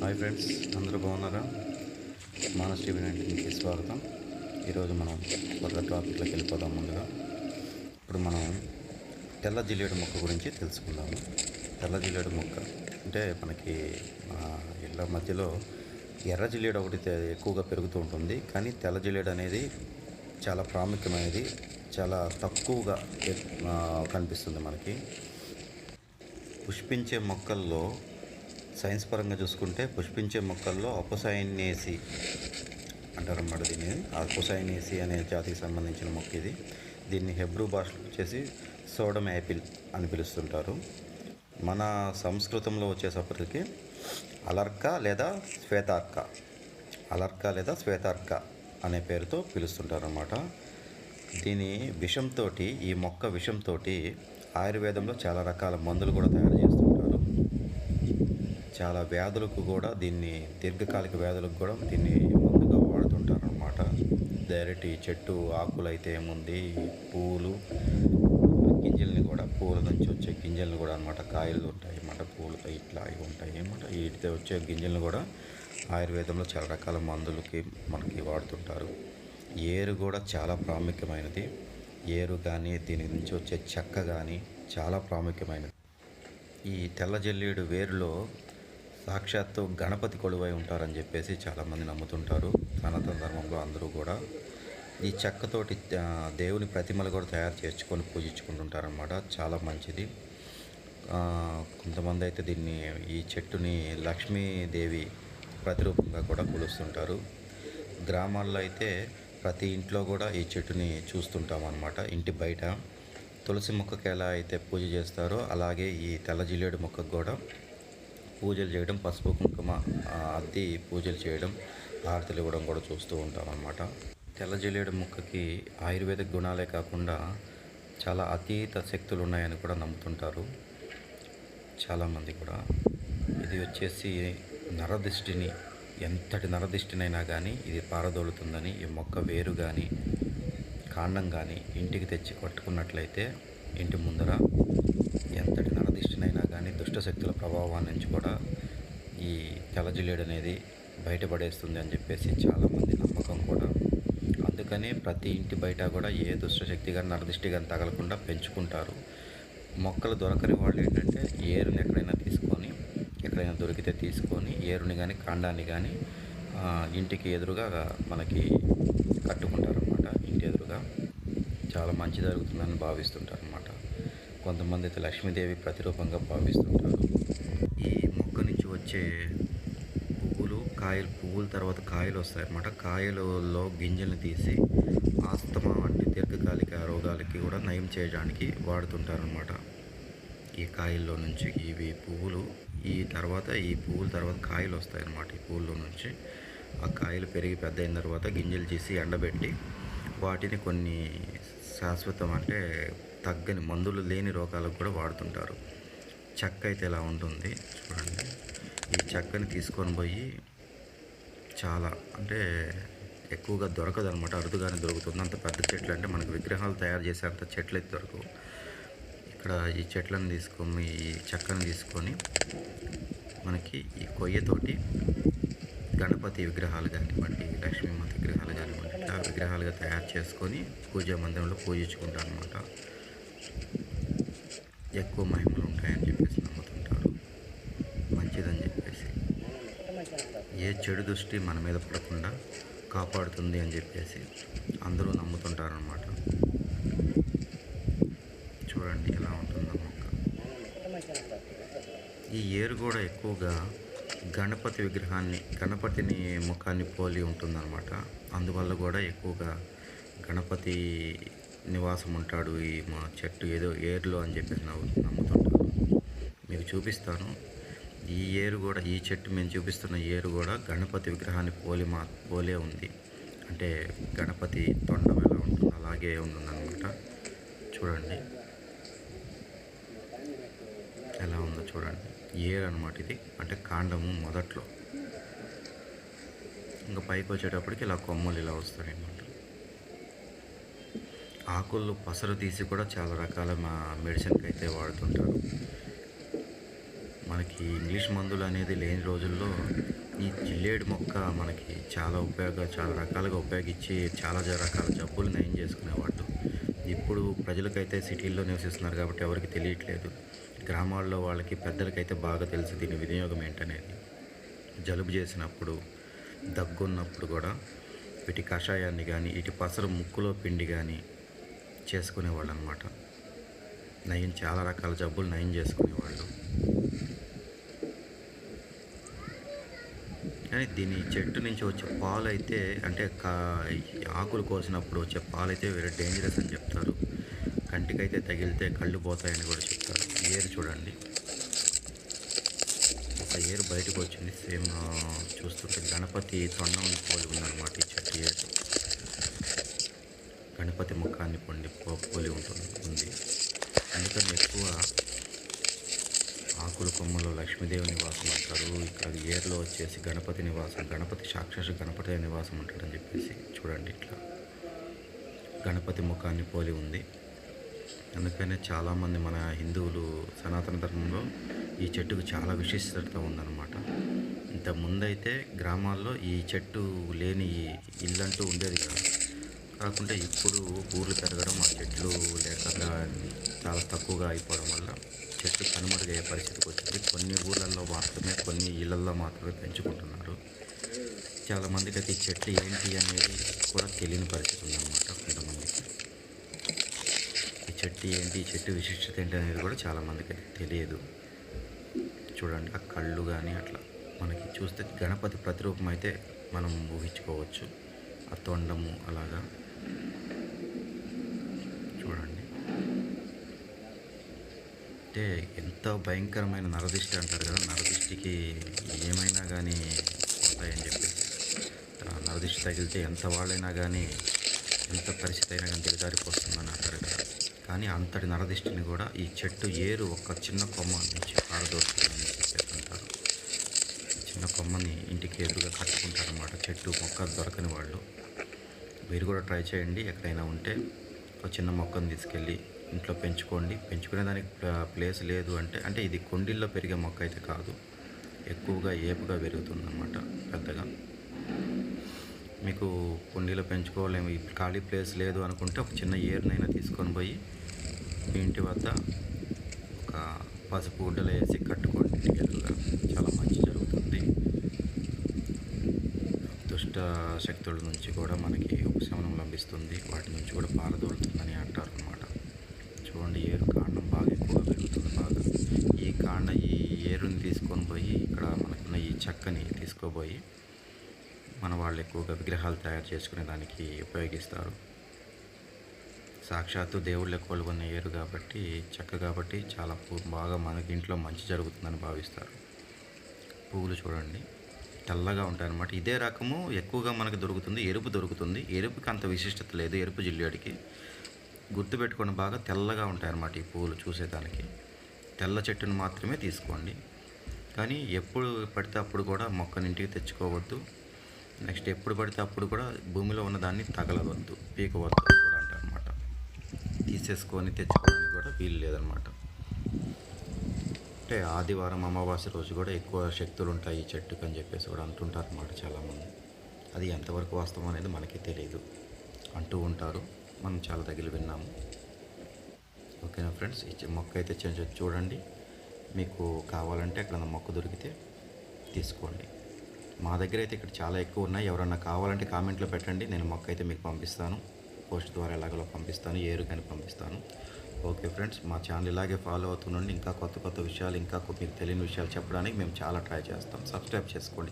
Hi friends అందరూ బాగున్నారా? Manas TV నైన్టీన్కి స్వాగతం. ఈరోజు మనం కొత్త టాపిక్లోకి వెళ్ళిపోదాం ముందుగా. ఇప్పుడు మనం తెల్ల జిల్లేడు మొక్క గురించి తెలుసుకుందాము. తెల్ల జిల్లేడు మొక్క అంటే మనకి మా ఇళ్ళ మధ్యలో ఎర్ర జిల్లేడు ఒకటి ఎక్కువగా పెరుగుతూ ఉంటుంది. కానీ తెల్ల జిల్లేడు అనేది చాలా ప్రాముఖ్యమైనది. చాలా తక్కువగా కనిపిస్తుంది మనకి. పుష్పించే మొక్కల్లో సైన్స్ పరంగా చూసుకుంటే పుష్పించే మొక్కల్లో అపోసైనేసి అంటారన్నమాట దీన్ని. అపసైనేసి అనే జాతికి సంబంధించిన మొక్క ఇది. దీన్ని హెబ్రూ భాషలో వచ్చేసి సోడమ్ యాపిల్ అని పిలుస్తుంటారు. మన సంస్కృతంలో వచ్చేసప్పటికి అలర్క లేదా శ్వేతార్క. అలర్క లేదా శ్వేతార్క అనే పేరుతో పిలుస్తుంటారు అన్నమాట. దీని విషంతో ఈ మొక్క విషంతో ఆయుర్వేదంలో చాలా రకాల మందులు కూడా తయారు చేస్తారు చాలా వ్యాధులకు కూడా దీన్ని దీర్ఘకాలిక వ్యాధులకు కూడా దీన్ని ముందుగా వాడుతుంటారు అనమాట డైరెక్ట్ ఈ చెట్టు ఆకులు అయితే ఏముంది? పూలు గింజల్ని కూడా పూల నుంచి వచ్చే గింజల్ని కూడా అనమాట కాయలు ఉంటాయి అన్నమాట పూలు ఇట్లా ఇవి ఉంటాయి అన్నమాట. వీటితో వచ్చే గింజల్ని కూడా ఆయుర్వేదంలో చాలా రకాల మందులకి మనకి వాడుతుంటారు. ఏరు కూడా చాలా ప్రాముఖ్యమైనది. ఏరు కానీ దీని నుంచి వచ్చే చెక్క కానీ చాలా ప్రాముఖ్యమైనది. ఈ తెల్ల జల్లేడు వేరులో సాక్షాత్తు గణపతి కొలువై ఉంటారని చెప్పేసి చాలామంది నమ్ముతుంటారు. సనాతన ధర్మంలో అందరూ కూడా. ఈ చెక్కతోటి దేవుని ప్రతిమలు కూడా తయారు చేసుకొని పూజించుకుంటుంటారనమాట చాలా మంచిది. కొంతమంది అయితే దీన్ని ఈ చెట్టుని లక్ష్మీదేవి ప్రతిరూపంగా కూడా కొలుస్తుంటారు. గ్రామాల్లో అయితే ప్రతి ఇంట్లో కూడా ఈ చెట్టుని చూస్తుంటాం అనమాట ఇంటి బయట తులసి మొక్కకి ఎలా అయితే పూజ చేస్తారో అలాగే ఈ తెల్ల జిల్లేడు మొక్కకు కూడా పూజలు చేయడం పసుపు కుంకుమ ఆ, అద్ది పూజలు చేయడం హారతులు ఇవ్వడం కూడా చూస్తూ ఉంటాం అన్నమాట తెల్ల జిల్లేడు మొక్కకి ఆయుర్వేదిక్ గుణాలే కాకుండా చాలా అతీత శక్తులు ఉన్నాయని కూడా నమ్ముతుంటారు చాలామంది కూడా. ఇది వచ్చేసి నరదిష్టిని ఎంతటి నరదిష్టినైనా కానీ ఇది పారదోలుతుందని ఈ మొక్క వేరు కానీ కాండం కానీ ఇంటికి తెచ్చి కట్టుకున్నట్లయితే ఇంటి ముందర ఎంతటి నరదిష్టినైనా కానీ దుష్టశక్తుల ప్రభావం నుంచి కూడా ఈ తెల్లజిల్లేడు అనేది బయటపడేస్తుంది అని చెప్పేసి చాలామంది నమ్మకం కూడా. అందుకనే ప్రతి ఇంటి బయట కూడా ఏ దుష్టశక్తి కానీ నరదిష్టి కానీ తగలకుండా పెంచుకుంటారు. మొక్కలు దొరకని వాళ్ళు ఏంటంటే ఏరుని ఎక్కడైనా తీసుకొని ఎక్కడైనా దొరికితే తీసుకొని ఏరుని కానీ కాండాన్ని కానీ ఇంటికి ఎదురుగా మనకి కట్టుకుంటారనమాట ఇంటి ఎదురుగా. చాలా మంచి జరుగుతుందని భావిస్తుంటారు అన్నమాట కొంతమంది అయితే లక్ష్మీదేవి ప్రతిరూపంగా భావిస్తుంటారు. ఈ మొక్క నుంచి వచ్చే పువ్వులు కాయలు పువ్వుల తర్వాత కాయలు వస్తాయి అన్నమాట కాయలలో గింజల్ని తీసి ఆస్తమా వంటి దీర్ఘకాలిక రోగాలకి కూడా నయం చేయడానికి వాడుతుంటారనమాట ఈ కాయల్లో నుంచి ఇవి పువ్వులు ఈ తర్వాత ఈ పువ్వుల తర్వాత కాయలు వస్తాయి అన్నమాట ఈ పువ్వుల్లో నుంచి ఆ కాయలు పెరిగి పెద్ద అయిన తర్వాత గింజలు చేసి ఎండబెట్టి వాటిని కొన్ని శాశ్వతం అంటే తగ్గని మందులు లేని రోగాలకు కూడా వాడుతుంటారు. చెక్క అయితే ఎలా ఉంటుంది చూడండి. ఈ చెక్కని తీసుకొని పోయి చాలా అంటే ఎక్కువగా దొరకదు అనమాట అరుదుగానే దొరుకుతుంది. అంత పెద్ద చెట్లు అంటే మనకు విగ్రహాలు తయారు చేసే అంత చెట్లు అయితే దొరకవు. ఇక్కడ ఈ చెట్లను తీసుకొని ఈ చెక్కను తీసుకొని మనకి ఈ కొయ్యతోటి గణపతి విగ్రహాలు కానివ్వండి లక్ష్మీమాత విగ్రహాలు కానివ్వండి ఇట్లా విగ్రహాలుగా తయారు చేసుకొని పూజా మందిరంలో పూజించుకుంటారు అనమాట ఎక్కువ మహిమలు ఉంటాయని చెప్పేసి నమ్ముతుంటారు. మంచిదని చెప్పేసి. ఏ చెడు దృష్టి మన మీద పడకుండా కాపాడుతుంది అని చెప్పేసి అందరూ నమ్ముతుంటారనమాట చూడండి ఎలా ఉంటుందో మొక్క. ఈ ఏరు కూడా ఎక్కువగా గణపతి విగ్రహాన్ని గణపతిని ముఖాన్ని పోలి ఉంటుందన్నమాట. అందువల్ల కూడా ఎక్కువగా గణపతి నివాసం ఉంటాడు ఈ మా చెట్టు ఏదో ఏరులో అని చెప్పేసి నవ్వు- నమ్ముతుంటారు మీకు చూపిస్తాను. ఈ ఏరు కూడా ఈ చెట్టు మేము చూపిస్తున్న ఏరు కూడా గణపతి విగ్రహాన్ని పోలి మా పోలే ఉంది. అంటే గణపతి తొండం ఎలా ఉంటుంది అలాగే ఉంటుందన్నమాట. చూడండి. ఎలా ఉందో చూడండి. ఏరు అనమాట ఇది. అంటే కాండము మొదట్లో. ఇంకా పైకి వచ్చేటప్పటికి ఇలా కొమ్మలు ఇలా వస్తాయి అన్నమాట ఆకులు పసరు తీసి కూడా చాలా రకాల మా మెడిసిన్కి అయితే వాడుతుంటారు. మనకి ఇంగ్లీష్ మందులు అనేది లేని రోజుల్లో ఈ జిల్లేడు మొక్క మనకి చాలా ఉపయోగ చాలా రకాలుగా ఉపయోగించి చాలా రకాల జబ్బులు నయం చేసుకునేవాళ్ళు. ఇప్పుడు ప్రజలకైతే సిటీల్లో నివసిస్తున్నారు కాబట్టి ఎవరికి తెలియట్లేదు. గ్రామాల్లో వాళ్ళకి పెద్దలకైతే బాగా తెలుసు దీని వినియోగం ఏంటనేది. జలుబు చేసినప్పుడు దగ్గున్నప్పుడు కూడా వీటి కషాయాన్ని కానీ ఇటు పసరు ముక్కులో పిండి కానీ చేసుకునేవాళ్ళు అనమాట నయం చాలా రకాల జబ్బులు నయం చేసుకునేవాళ్ళు. కానీ దీని చెట్టు నుంచి వచ్చే పాలు అయితే అంటే కా ఆకులు కోసినప్పుడు వచ్చే పాలు అయితే వెరీ డేంజరస్ అని చెప్తారు. కంటికైతే తగిలితే కళ్ళు పోతాయని కూడా చెప్తారు. ఏరు చూడండి. ఒక ఏరు బయటకు వచ్చింది. సేమ్ చూస్తుంటే గణపతి తొండం పోలి ఉందన్నమాట ఈ చెట్టు ఏరు. గణపతి ముఖాన్ని పొండి పోలి ఉంటుంది. ఉంది. అందుకని ఎక్కువ ఆకుల కొమ్మలో లక్ష్మీదేవి నివాసం అంటారు. ఇక్కడ ఏర్లో వచ్చేసి గణపతి నివాసం గణపతి సాక్షాత్ గణపతి నివాసం అంటాడని చెప్పేసి చూడండి ఇట్లా. గణపతి ముఖాన్ని పోలి ఉంది. అందుకనే చాలామంది మన హిందువులు సనాతన ధర్మంలో ఈ చెట్టుకు చాలా విశిష్టత ఉందన్నమాట. ఇంత ముందైతే గ్రామాల్లో ఈ చెట్టు లేని ఇల్లంటూ ఉండేది కాదు. కాకుంటే ఇప్పుడు ఊర్లు పెరగడం ఆ చెట్లు లేక చాలా తక్కువగా అయిపోవడం వల్ల చెట్లు కనుమరుగయ్యే పరిస్థితికి వచ్చింది. కొన్ని ఊళ్ళల్లో మాత్రమే కొన్ని ఇళ్ళల్లో మాత్రమే పెంచుకుంటున్నారు. చాలామందికి అయితే ఈ చెట్లు ఏంటి అనేది కూడా తెలియని పరిస్థితి ఉందన్నమాట కొంతమందికి. ఈ చెట్టు ఏంటి ఈ చెట్టు విశిష్టత ఏంటి అనేది కూడా చాలామందికి అయితే తెలియదు. చూడండి ఆ కళ్ళు కానీ అట్లా మనకి చూస్తే గణపతి ప్రతిరూపం అయితే మనం ఊహించుకోవచ్చు. ఆ తొండము అలాగా చూడండి. అంటే ఎంత భయంకరమైన నరదిష్టి అంటారు కదా నరదిష్టికి ఏమైనా కానీ పోతాయని చెప్పి. ఆ నరదిష్టి తగిలితే ఎంత వాళ్ళైనా కానీ ఎంత పరిస్థితి అయినా కానీ దిగజారిపోతుందని అంటారు కదా. కానీ అంతటి నరదిష్టిని కూడా ఈ చెట్టు ఏరు ఒక చిన్న కొమ్మ నుంచి పారదోస్తుందని చెప్పేసి అంటారు. చిన్న కొమ్మని ఇంటికి ఎదురుగా కట్టుకుంటారన్నమాట. చెట్టు మొక్క దొరకని వాళ్ళు. మీరు కూడా ట్రై చేయండి. ఎక్కడైనా ఉంటే ఒక చిన్న మొక్కను తీసుకెళ్ళి ఇంట్లో పెంచుకోండి. పెంచుకునే దానికి ప్లేస్ లేదు అంటే అంటే ఇది కొండిల్లో పెరిగే మొక్క అయితే కాదు. ఎక్కువగా ఏపుగా పెరుగుతుందన్నమాట పెద్దగా. మీకు కుండీలో పెంచుకోలేము ఖాళీ ప్లేస్ లేదు అనుకుంటే ఒక చిన్న ఏరునైనా తీసుకొని పోయి మీ ఇంటి వద్ద ఒక పసుపు గుడ్డలు వేసి కట్టుకోండి ఇంటికి ఎదురుగా చాలా మంచి జరుగుతుంది దుష్ట శక్తుల నుంచి కూడా మనకి ఉపశమనం లభిస్తుంది. వాటి నుంచి కూడా పారదోలుతుందని అంటారు అనమాట చూడండి ఏరు కాండం బాగా ఎక్కువగా పెరుగుతుంది బాగా. ఈ కాండ ఈ ఏరుని తీసుకొని పోయి ఇక్కడ మనకున్న ఈ చెక్కని తీసుకోబోయి మన వాళ్ళు ఎక్కువగా విగ్రహాలు తయారు చేసుకునే దానికి ఉపయోగిస్తారు. సాక్షాత్తు దేవుళ్ళు కొలువన్న ఏరు కాబట్టి చెక్క కాబట్టి చాలా పూ- బాగా మనకి ఇంట్లో మంచి జరుగుతుందని భావిస్తారు. పువ్వులు చూడండి. తెల్లగా ఉంటాయి అనమాట ఇదే రకము ఎక్కువగా మనకు దొరుకుతుంది ఎరుపు దొరుకుతుంది. ఎరుపుకి అంత విశిష్టత లేదు ఎరుపు జిల్లేడికి. గుర్తుపెట్టుకొని బాగా తెల్లగా ఉంటాయి అన్నమాట ఈ పువ్వులు చూసేదానికి. తెల్ల చెట్టును మాత్రమే తీసుకోండి. కానీ ఎప్పుడు పడితే అప్పుడు కూడా మొక్కని ఇంటికి తెచ్చుకోవద్దు. నెక్స్ట్ ఎప్పుడు పడితే అప్పుడు కూడా భూమిలో ఉన్న దాన్ని తగలవద్దు. పీకవద్దు కూడా అంటారనమాట తీసేసుకొని తెచ్చుకోవడానికి కూడా వీలు లేదనమాట అంటే ఆదివారం అమావాస్య రోజు కూడా ఎక్కువ శక్తులు ఉంటాయి ఈ చెట్టుకు అని చెప్పేసి కూడా అంటుంటారు అన్నమాట చాలామంది. అది ఎంతవరకు వాస్తవం అనేది మనకి తెలియదు అంటూ ఉంటారు. మనం చాలా దగ్గర విన్నాము. ఓకేనా ఫ్రెండ్స్? ఈ మొక్క అయితే చూడండి. మీకు కావాలంటే అక్కడ మొక్క దొరికితే తీసుకోండి. మా దగ్గర అయితే ఇక్కడ చాలా ఎక్కువ ఉన్నాయి. ఎవరన్నా కావాలంటే కామెంట్లో పెట్టండి. నేను మొక్క అయితే మీకు పంపిస్తాను. పోస్ట్ ద్వారా ఎలాగో పంపిస్తాను. ఏరు కానీ పంపిస్తాను. ఓకే ఫ్రెండ్స్ మా ఛానల్ ఇలాగే ఫాలో అవుతుండండి ఇంకా కొత్త కొత్త విషయాలు ఇంకా మీకు తెలియని విషయాలు చెప్పడానికి మేము చాలా ట్రై చేస్తాం. సబ్స్క్రైబ్ చేసుకోండి.